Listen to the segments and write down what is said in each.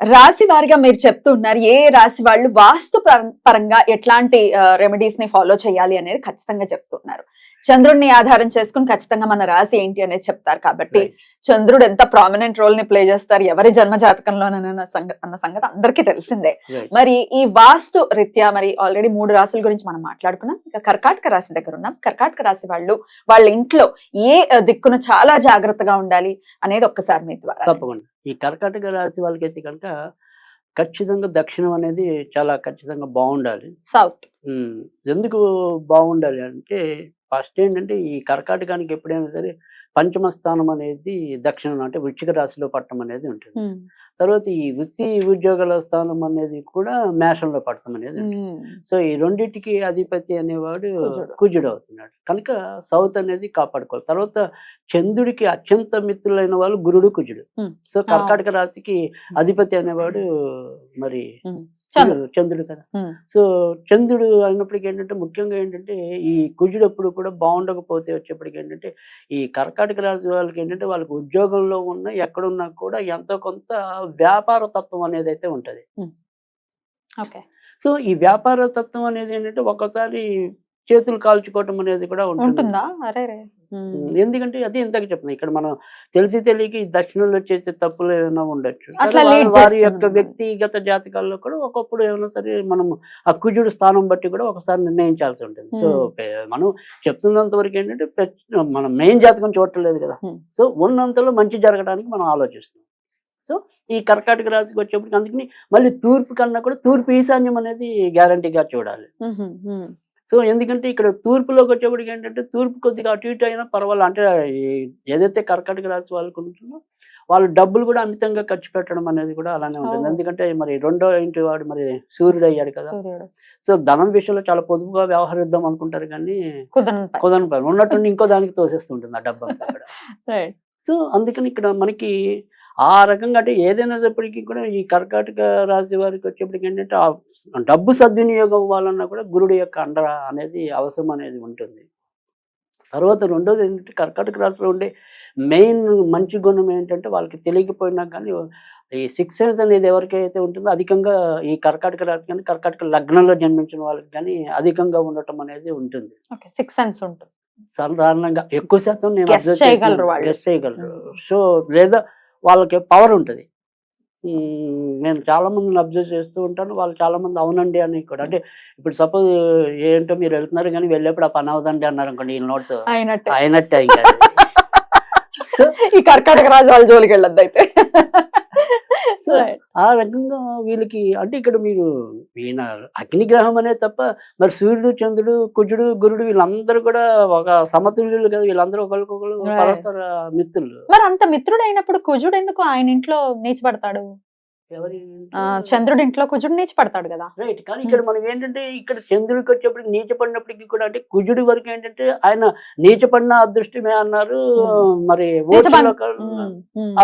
రాశి వారిగా మీరు చెప్తూ ఉన్నారు ఏ రాశి వాళ్ళు వాస్తు పరం- పరంగా ఎట్లాంటి రెమెడీస్ని ఫాలో చేయాలి అనేది ఖచ్చితంగా చెప్తున్నారు చంద్రుడిని ఆధారం చేసుకుని ఖచ్చితంగా మన రాశి ఏంటి అనేది చెప్తారు కాబట్టి. చంద్రుడు ఎంత ప్రామినెంట్ రోల్ని ప్లే చేస్తారు ఎవరి జన్మ జాతకంలోనన్న అన్న సంగతి అందరికీ తెలిసిందే. మరి ఈ వాస్తు రీత్యా మరి ఆల్రెడీ మూడు రాశుల గురించి మనం మాట్లాడుకున్నాం ఇక కర్కాటక రాశి దగ్గర ఉన్నాం. కర్కాటక రాశి వాళ్ళు వాళ్ళ ఇంట్లో ఏ దిక్కున చాలా జాగ్రత్తగా ఉండాలి అనేది ఒక్కసారి మీ ద్వారా. తప్పకుండా. ఈ కర్కాటక రాశి వాళ్ళకైతే కనుక ఖచ్చితంగా దక్షిణం అనేది చాలా ఖచ్చితంగా బాగుండాలి. సౌత్. ఎందుకు బాగుండాలి అంటే ఫస్ట్ ఏంటంటే ఈ కర్కాటకానికి ఎప్పుడైనా సరే పంచమ స్థానం అనేది దక్షిణం అంటే వృచ్చిక రాశిలో పట్టడం అనేది ఉంటుంది. తర్వాత ఈ వృత్తి ఉద్యోగాల స్థానం అనేది కూడా మేషంలో పడటం అనేది ఉంటుంది. సో ఈ రెండింటికి అధిపతి అనేవాడు కుజుడు. అవుతున్నాడు. కనుక సౌత్ అనేది కాపాడుకోవాలి. తర్వాత చంద్రుడికి అత్యంత మిత్రులైన వాళ్ళు గురుడు కుజుడు. సో కర్కాటక రాశికి అధిపతి అనేవాడు మరి చంద్రుడు. చంద్రుడు కదా. సో చంద్రుడు అయినప్పటికీ ఏంటంటే ముఖ్యంగా ఏంటంటే ఈ కుజుడు ఎప్పుడు కూడా బాగుండకపోతే వచ్చేప్పటికి ఏంటంటే ఈ కర్కాటక రాశి వాళ్ళకి ఏంటంటే వాళ్ళకి ఉద్యోగంలో ఉన్న ఎక్కడున్నా కూడా ఎంతో కొంత వ్యాపార తత్వం అనేది అయితే ఉంటది. ఓకే. సో ఈ వ్యాపార తత్వం అనేది ఏంటంటే ఒక్కసారి చేతులు కాల్చుకోవటం అనేది కూడా ఉంటుంది. అరే ఎందుకంటే అది ఇంతకు చెప్తున్నా ఇక్కడ మనం తెలిసి తెలియక దక్షిణంలో చేసే తప్పులు ఏమైనా ఉండొచ్చు. వారి- యొక్క. వ్యక్తిగత జాతకాల్లో కూడా ఒకప్పుడు ఏమైనా సరే మనం ఆ కుజుడు స్థానం బట్టి కూడా ఒకసారి నిర్ణయించాల్సి ఉంటుంది. సో మనం చెప్తున్నంత వరకు ఏంటంటే మనం మెయిన్ జాతకం చూడట్లేదు కదా. సో ఉన్నంతలో మంచి జరగడానికి మనం ఆలోచిస్తాం. సో ఈ కర్కాటక రాశికి వచ్చేప్పటికి అందుకని మళ్ళీ తూర్పు కన్నా కూడా తూర్పు ఈశాన్యం అనేది గ్యారంటీగా చూడాలి. సో ఎందుకంటే ఇక్కడ తూర్పులోకి వచ్చేప్పటికి ఏంటంటే తూర్పు కొద్దిగా అటు ఇటు అయినా పర్వాలేదు అంటే ఏదైతే కర్కాటక రాశి వాళ్ళకు ఉంటుందో వాళ్ళు డబ్బులు కూడా అమితంగా ఖర్చు పెట్టడం అనేది కూడా అలానే ఉంటుంది. ఎందుకంటే మరి రెండో ఇంటి వాడు మరి సూర్యుడు అయ్యాడు కదా సో ధనం విషయంలో చాలా పొదుపుగా వ్యవహరిద్దాం అనుకుంటారు కానీ కుదరని పని. ఉన్నట్టుండి ఇంకో దానికి తోసేస్తుంటుంది ఆ డబ్బు అంతా. సో అందుకని ఇక్కడ మనకి ఆ రకంగా అంటే ఏదైనా చెప్పటికి కూడా ఈ కర్కాటక రాశి వారికి వచ్చేప్పటికి ఏంటంటే ఆ డబ్బు సద్వినియోగం అవ్వాలన్నా కూడా గురుడు యొక్క అండ అనేది అవసరం అనేది ఉంటుంది. తర్వాత రెండోది ఏంటంటే కర్కాటక రాశిలో ఉండే మెయిన్ మంచి గుణం ఏంటంటే వాళ్ళకి తెలియకపోయినా కానీ ఈ సిక్స్ సెన్స్ అనేది ఎవరికైతే ఉంటుందో అధికంగా ఈ కర్కాటక రాశి కానీ కర్కాటక లగ్నంలో జన్మించిన వాళ్ళకి కానీ అధికంగా ఉండటం అనేది ఉంటుంది. సిక్స్ సెన్స్ ఉంటుంది. సాధారణంగా ఎక్కువ శాతం నేను చేయగలరు. సో లేదా వాళ్ళకి పవర్ ఉంటుంది. నేను చాలా మందిని అబ్జర్వ్ చేస్తూ ఉంటాను. వాళ్ళు చాలా మంది అవునండి అని కూడా. అంటే ఇప్పుడు సపోజ్ ఏంటో మీరు వెళ్తున్నారు కానీ వెళ్ళేప్పుడు ఆ పని అవదండి అన్నారు అనుకోండి ఈ నోట్తో అయినట్టే. అయినట్టే ఇంకా. ఈ కర్కాటక రాజు వాళ్ళ జోలికి వెళ్ళొద్దు అయితే. సో ఆ రకంగా వీళ్ళకి అంటే ఇక్కడ మీరు ఈయన అగ్నిగ్రహం అనే తప్ప మరి సూర్యుడు చంద్రుడు కుజుడు గురుడు వీళ్ళందరూ కూడా ఒక సమతుల్యులు కదా వీళ్ళందరూ ఒకరికొకరు. పరస్పర మిత్రులు. మరి అంత మిత్రుడు అయినప్పుడు కుజుడు ఎందుకు ఆయన ఇంట్లో ఆ, చంద్రుడి ఇంట్లో కుజుడు నీచిపడతాడు కదా రైట్ కానీ ఇక్కడ మనం ఏంటంటే ఇక్కడ చంద్రుడికి వచ్చేప్పటికి నీచపడినప్పటికీ కూడా అంటే కుజుడి వరకు ఏంటంటే ఆయన నీచపడిన అదృష్టమే అన్నారు. మరి.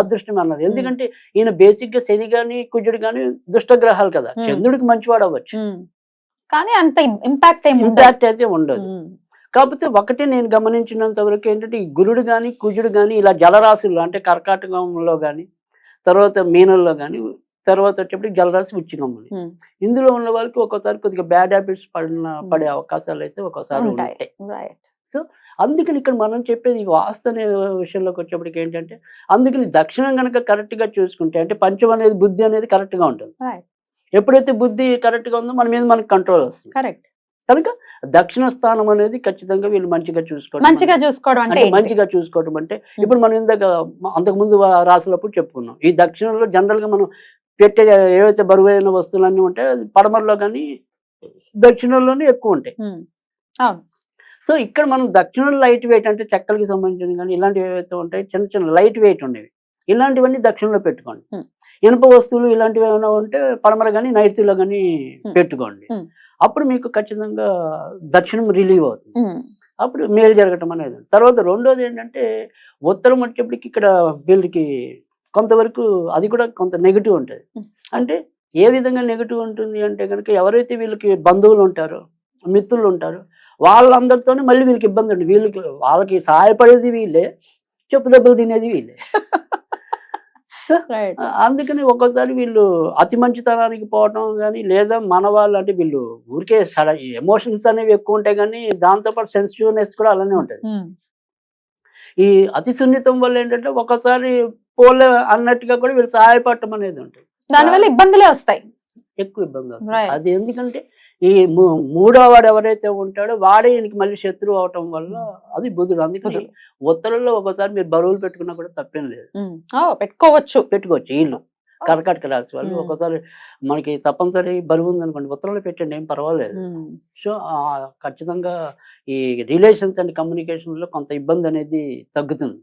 అదృష్టమే అన్నారు ఎందుకంటే ఈయన బేసిక్గా శని గాని కుజుడు గాని దుష్టగ్రహాలు కదా. చంద్రుడికి మంచివాడు అవ్వచ్చు. కానీ అంత ఇంపాక్ట్. ఇంపాక్ట్ అయితే ఉండదు కాకపోతే ఒకటే నేను గమనించినంత వరకు ఏంటంటే ఈ గురుడు కానీ కుజుడు కానీ ఇలా జలరాశుల్లో అంటే కర్కాటకంలో కానీ తర్వాత మీనంలో కానీ తర్వాత వచ్చేప్పటికి జలరాశి ఉచ్చికమ్మని. ఇందులో ఉన్న వాళ్ళకి ఒక్కోసారి కొద్దిగా బ్యాడ్ హ్యాబిట్స్ పడిన పడే అవకాశాలు అయితే ఒక్కోసారి ఉంటాయి. Right. అందుకని ఇక్కడ మనం చెప్పేది ఈ వాస్తు అనే విషయంలోకి వచ్చేప్పటికి ఏంటంటే అందుకని దక్షిణం కనుక కరెక్ట్గా చూసుకుంటే అంటే పంచం అనేది బుద్ధి అనేది కరెక్ట్గా ఉంటుంది. ఎప్పుడైతే బుద్ధి కరెక్ట్గా ఉందో మన మీద మనకి కంట్రోల్ వస్తుంది కరెక్ట్ కనుక దక్షిణ స్థానం అనేది ఖచ్చితంగా వీళ్ళు మంచిగా చూసుకోవడం మంచిగా చూసుకోవడం అంటే? మంచిగా చూసుకోవడం అంటే ఇప్పుడు మనం ఇందాక అంతకు ముందు రాసులప్పుడు చెప్పుకున్నాం ఈ దక్షిణంలో జనరల్గా మనం పెట్టే ఏవైతే బరువైన వస్తువులన్నీ ఉంటాయో అది పడమరలో కానీ దక్షిణంలోనే ఎక్కువ ఉంటాయి సో ఇక్కడ మనం దక్షిణంలో లైట్ వెయిట్ అంటే చెక్కలకి సంబంధించిన కానీ ఇలాంటివి ఏవైతే ఉంటాయి చిన్న చిన్న లైట్ వెయిట్ ఉండేవి ఇలాంటివన్నీ దక్షిణంలో పెట్టుకోండి. ఇనుప వస్తువులు ఇలాంటివి ఏమైనా ఉంటే పడమర కానీ నైరుతిలో కానీ. పెట్టుకోండి. అప్పుడు మీకు ఖచ్చితంగా దక్షిణం రిలీవ్ అవుతుంది అప్పుడు మేలు జరగటం అనేది. తర్వాత రెండోది ఏంటంటే ఉత్తరం వచ్చేప్పటికి ఇక్కడ వీళ్ళకి కొంతవరకు అది కూడా కొంత నెగిటివ్ ఉంటుంది. అంటే ఏ విధంగా నెగిటివ్ ఉంటుంది అంటే కనుక ఎవరైతే వీళ్ళకి బంధువులు ఉంటారో మిత్రులు ఉంటారో వాళ్ళందరితోనే మళ్ళీ వీళ్ళకి ఇబ్బంది ఉంది వీళ్ళకి వాళ్ళకి సహాయపడేది వీళ్ళే చెప్పు దెబ్బలు తినేది వీళ్ళే. అందుకని ఒక్కోసారి వీళ్ళు అతి మంచితనానికి పోవటం కానీ లేదా మన వాళ్ళు అంటే వీళ్ళు ఊరికే ఎమోషన్స్ అనేవి ఎక్కువ ఉంటాయి కానీ దాంతోపాటు సెన్సిటివ్నెస్ కూడా అలానే ఉంటుంది. ఈ అతి సున్నితం వల్ల ఏంటంటే ఒక్కోసారి పోలే అన్నట్టుగా కూడా వీళ్ళు సహాయపడటం అనేది ఉంటుంది. దానివల్ల ఇబ్బందులే వస్తాయి. ఎక్కువ ఇబ్బంది Right. అది ఎందుకంటే ఈ మూడో వాడు ఎవరైతే ఉంటాడో వాడే ఈయనకి మళ్ళీ శత్రువు అవటం వల్ల అది బుధుడు. అందుకని. ఉత్తరంలో ఒకసారి మీరు బరువులు పెట్టుకున్నా కూడా తప్పేం లేదు. పెట్టుకోవచ్చు. పెట్టుకోవచ్చు వీళ్ళు కర్కాటక రాశి వాళ్ళు. ఒకసారి మనకి తప్పనిసరి బరువు ఉందనుకోండి ఉత్తరంలో పెట్టండి ఏం పర్వాలేదు. సో ఖచ్చితంగా ఈ రిలేషన్స్ అండ్ కమ్యూనికేషన్లో కొంత ఇబ్బంది అనేది తగ్గుతుంది.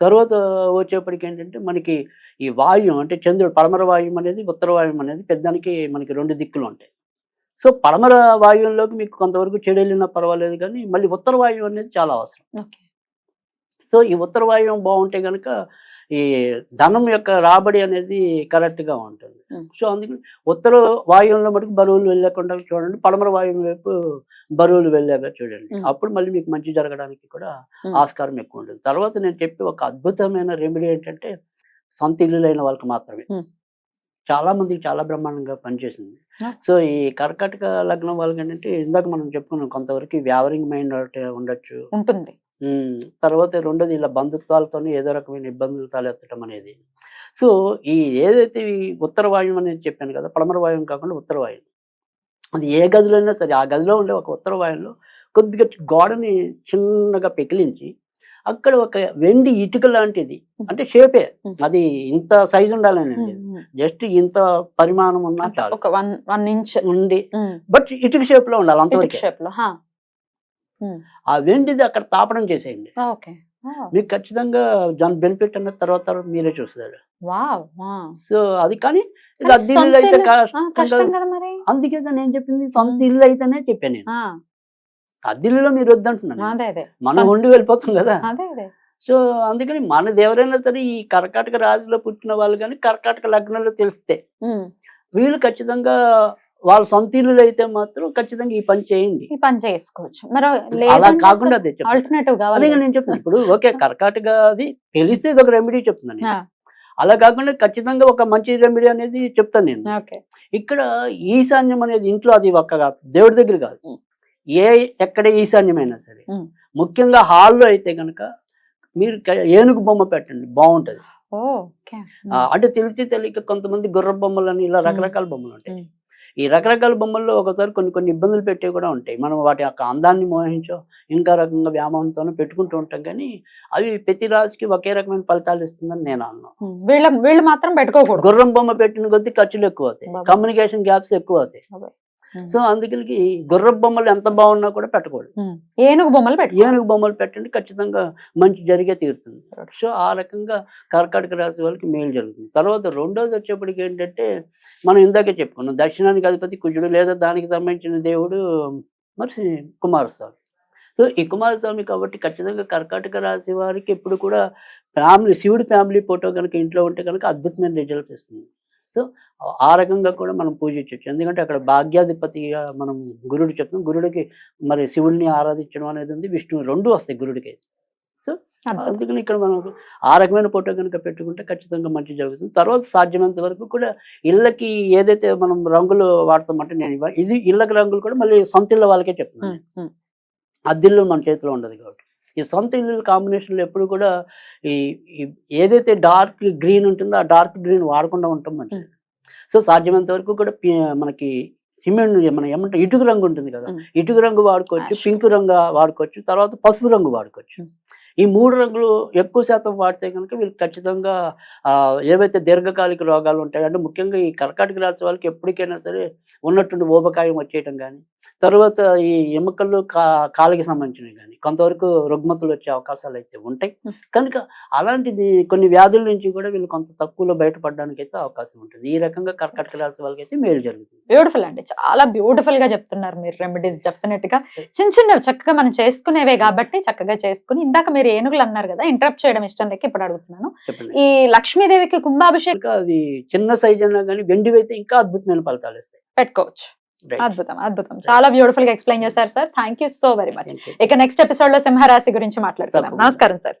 తర్వాత వచ్చేప్పటికి ఏంటంటే మనకి ఈ వాయువు అంటే చంద్రుడు పడమర వాయువు అనేది ఉత్తర వాయువు అనేది పెద్దానికి మనకి రెండు దిక్కులు ఉంటాయి. సో పడమర వాయువులోకి మీకు కొంతవరకు చెడు వెళ్ళినా పర్వాలేదు కానీ మళ్ళీ ఉత్తర వాయువు అనేది చాలా అవసరం. ఓకే. సో ఈ ఉత్తర వాయువు బాగుంటే కనుక ఈ ధనం యొక్క రాబడి అనేది కరెక్ట్గా ఉంటుంది. సో అందుకని ఉత్తర వాయువులో మటుకు బరువులు వెళ్ళకుండా చూడండి పడమర వాయువు వైపు బరువులు వెళ్ళాక చూడండి. అప్పుడు మళ్ళీ మీకు మంచి జరగడానికి కూడా. ఆస్కారం ఎక్కువ ఉంటుంది తర్వాత నేను చెప్పే ఒక అద్భుతమైన రెమెడీ ఏంటంటే సొంత ఇల్లులైన వాళ్ళకి మాత్రమే. చాలా మందికి చాలా బ్రహ్మాండంగా పనిచేసింది. సో ఈ కర్కాటక లగ్నం వాళ్ళకి ఏంటంటే ఇందాక మనం చెప్పుకున్నాం కొంతవరకు వ్యావరింగ్ మైండ్ ఉండొచ్చు ఉంటుంది తర్వాత రెండోది ఇలా బంధుత్వాలతోనే ఏదో రకమైన ఇబ్బందులు తలెత్తడం అనేది. సో ఈ ఏదైతే ఈ ఉత్తర వాయువు అనేది చెప్పాను కదా పడమర వాయువు కాకుండా ఉత్తర వాయువు. అది ఏ గదిలో అయినా సరే ఆ గదిలో ఉండే ఒక ఉత్తర వాయువులో కొద్దిగా గోడని చిన్నగా పెకిలించి అక్కడ ఒక వెండి ఇటుక లాంటిది అంటే షేపే. అది ఇంత సైజు ఉండాలనండి ఉమ్. జస్ట్ ఇంత పరిమాణం ఉన్నా ఒక వన్ వన్ ఇంచ్. ఉండి బట్ ఇటుక షేప్లో ఉండాలి అంతవరకు. షేప్లో ఆ వెండిది అక్కడ తాపడం చేసేయండి. మీకు ఖచ్చితంగా దాని బెనిఫిట్ అన్న తర్వాత తర్వాత మీరే చూస్తారు. సో అది కానీ ఇల్లు అయితే అందుకే నేను చెప్పింది సొంత. ఇల్లు అయితేనే చెప్పాను నేను. ఆ, అద్దె ఇల్లులో మీరు వద్దంటున్నాను మనం ఉండి వెళ్ళిపోతాం కదా. సో అందుకని మనది ఎవరైనా సరే ఈ కర్కాటక రాశిలో పుట్టిన వాళ్ళు కానీ కర్కాటక లగ్నంలో తెలిస్తే వీళ్ళు ఖచ్చితంగా వాళ్ళ సొంత ఇల్లులు అయితే మాత్రం ఖచ్చితంగా ఈ పని చేయండి. ఈ పని చేసుకోవచ్చు. మరి అలా కాకుండా ఆల్టర్నేటివ్ అదే నేను చెప్తాను ఇప్పుడు ఓకే కర్కాటక అది తెలిస్తే ఇది ఒక రెమెడీ చెప్తున్నాను అలా కాకుండా ఖచ్చితంగా ఒక మంచి రెమెడీ అనేది చెప్తాను నేను. ఇక్కడ ఈశాన్యం అనేది ఇంట్లో అది ఒక్క కాదు దేవుడి దగ్గర కాదు. ఏ ఎక్కడ ఈశాన్యమైనా సరే. ముఖ్యంగా హాల్లో అయితే కనుక మీరు ఏనుగు బొమ్మ పెట్టండి బాగుంటది. అంటే తెలిసి తెలియక కొంతమంది గుర్ర బొమ్మలని ఇలా. రకరకాల బొమ్మలు ఉంటాయి. ఈ రకరకాల బొమ్మల్లో ఒకసారి కొన్ని కొన్ని ఇబ్బందులు పెట్టేవి కూడా ఉంటాయి. మనం వాటి యొక్క అందాన్ని మోహించో ఇంకా రకంగా వ్యామోహంతోనో పెట్టుకుంటూ ఉంటాం. కానీ అవి ప్రతి రాశికి ఒకే రకమైన ఫలితాలు ఇస్తుందని నేను అన్నాను వీళ్ళ వీళ్ళు మాత్రం పెట్టుకోకూడదు. గుర్రం బొమ్మ పెట్టిన కొద్దీ ఖర్చులు ఎక్కువ అవుతాయి. కమ్యూనికేషన్ గ్యాప్స్ ఎక్కువ అవుతాయి. సో అందుకని గుర్రపు బొమ్మలు ఎంత బాగున్నా కూడా పెట్టకూడదు. ఏనుగు బొమ్మలు పెట్టు ఏనుగు బొమ్మలు పెట్టండి ఖచ్చితంగా మంచి జరిగే తీరుతుంది. సో ఆ రకంగా కర్కాటక రాశి వాళ్ళకి మేలు జరుగుతుంది. తర్వాత రెండోది వచ్చేప్పటికి ఏంటంటే మనం ఇందాకే చెప్పుకున్నాం దక్షిణానికి అధిపతి కుజుడు లేదా దానికి సంబంధించిన దేవుడు మరి కుమారస్వామి. సో ఈ కుమారస్వామి కాబట్టి ఖచ్చితంగా కర్కాటక రాశి వారికి ఎప్పుడు కూడా ఫ్యామిలీ శివుడి ఫ్యామిలీ ఫోటో కనుక ఇంట్లో ఉంటే కనుక అద్భుతమైన రిజల్ట్స్ ఇస్తుంది సో ఆ రకంగా కూడా మనం పూజించవచ్చు ఎందుకంటే అక్కడ భాగ్యాధిపతిగా మనం గురుడు చెప్తాం. గురుడికి మరి శివుడిని ఆరాధించడం అనేది ఉంది. విష్ణువు రెండు వస్తాయి గురుడికి. సో. అందుకని ఇక్కడ మనం ఆ రకమైన ఫోటో కనుక పెట్టుకుంటే ఖచ్చితంగా మంచి జరుగుతుంది. తర్వాత సాధ్యమైనంత వరకు కూడా ఇళ్ళకి ఏదైతే మనం రంగులు వాడతామంటే నేను ఇది ఇళ్ళకి రంగులు కూడా మళ్ళీ సొంత ఇళ్ళ వాళ్ళకే చెప్తున్నాను అద్దెల్లు మన చేతిలో ఉండదు కాబట్టి. ఈ సొంత ఇల్లు కాంబినేషన్లో ఎప్పుడు కూడా ఈ ఏదైతే డార్క్ గ్రీన్ ఉంటుందో ఆ డార్క్ గ్రీన్ వాడకుండా ఉంటాం మంచిది సో సాధ్యమైనంత వరకు కూడా మనకి సిమెంట్ మన ఏమంటే ఇటుక రంగు ఉంటుంది కదా. ఇటుక రంగు వాడుకోవచ్చు. పింక్ రంగు వాడుకోవచ్చు తర్వాత పసుపు రంగు వాడుకోవచ్చు. ఈ మూడు రంగులు ఎక్కువ శాతం వాడితే కనుక వీళ్ళకి ఖచ్చితంగా ఏవైతే దీర్ఘకాలిక రోగాలు ఉంటాయో అంటే ముఖ్యంగా ఈ కర్కాటక రాశి వాళ్ళకి ఎప్పటికైనా సరే ఉన్నట్టుండి ఊబకాయం వచ్చేయటం కానీ తర్వాత ఈ ఎముకలు కా కాళ్ళకి సంబంధించినవి కానీ కొంతవరకు రుగ్మతలు వచ్చే అవకాశాలు అయితే ఉంటాయి. కనుక అలాంటిది కొన్ని వ్యాధుల నుంచి కూడా వీళ్ళు కొంత తక్కువలో బయటపడడానికి అయితే అవకాశం ఉంటుంది. ఈ రకంగా కర్కటక రాశి వాళ్ళకి అయితే మేలు జరుగుతుంది. బ్యూటిఫుల్ అండి. చాలా బ్యూటిఫుల్గా చెప్తున్నారు మీరు రెమెడీస్ డెఫినెట్గా. చిన్న చిన్నవి చక్కగా మనం చేసుకునేవే కాబట్టి చక్కగా చేసుకుని ఇందాక మీరు ఏనుగులు అన్నారు కదా ఇంటరప్ట్ చేయడం ఇష్టం లేక ఇప్పుడు అడుగుతున్నాను. ఈ లక్ష్మీదేవికి కుంభాభిషేకం అది చిన్న సైజ్ అయినా కానీ వెండివి అయితే ఇంకా అద్భుతమైన ఫలితాలు ఇస్తాయి పెట్టుకోవచ్చు. అద్భుతం అద్భుతం. చాలా బ్యూటిఫుల్గా ఎక్స్ప్లెయిన్ చేశారు sir thank you so very much. ఇక నెక్స్ట్ ఎపిసోడ్లో సింహరాశి గురించి తప్పకుండా. నమస్కారం సార్